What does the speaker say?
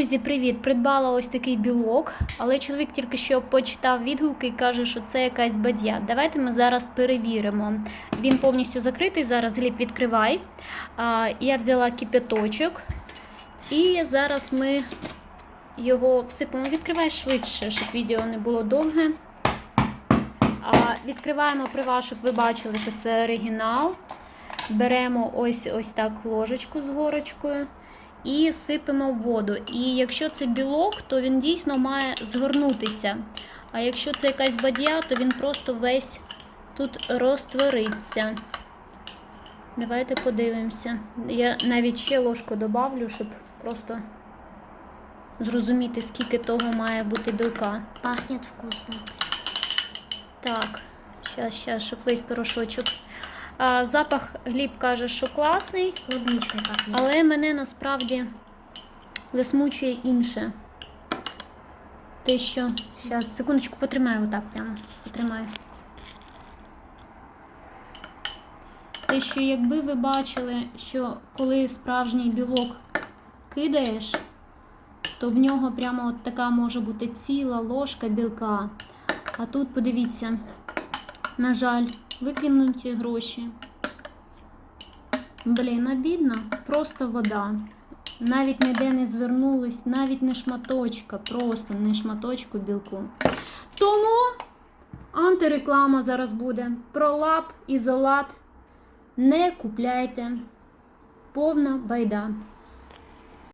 Друзі, привіт! Придбала ось такий білок, але чоловік тільки що почитав відгуки і каже, що це якась бадья. Давайте ми зараз перевіримо. Він повністю закритий. Зараз гліб відкривай. Я взяла кипяточок. І зараз ми його всипемо. Відкривай швидше, щоб відео не було довге. Відкриваємо прива, щоб ви бачили, що це оригінал. Беремо ось ось так ложечку з горочкою і сипемо в воду. І якщо це білок, то він дійсно має згорнутися. А якщо це якась бадья, то він просто весь тут розтвориться. Давайте подивимося. Я навіть ще ложку добавлю, щоб просто зрозуміти, скільки того має бути білка. Пахнет вкусно. Так, щас, щас, щоб весь порошочок. А, запах Гліб каже, що класний. Клубничкой пахнет. Але мене насправді засмучує інше. Те, що. Зараз, секундочку, потримаю отак прямо. Потримаю. Те, що якби ви бачили, що коли справжній білок кидаєш, то в нього прямо от така може бути ціла ложка білка. А тут подивіться, на жаль, викинуті гроші. Блін, обідно, просто вода. Навіть ніде не звернулись, навіть не шматочка, просто не шматочку білку. Тому антиреклама зараз буде. Пролап, ізолат. Не купляйте. Повна байда.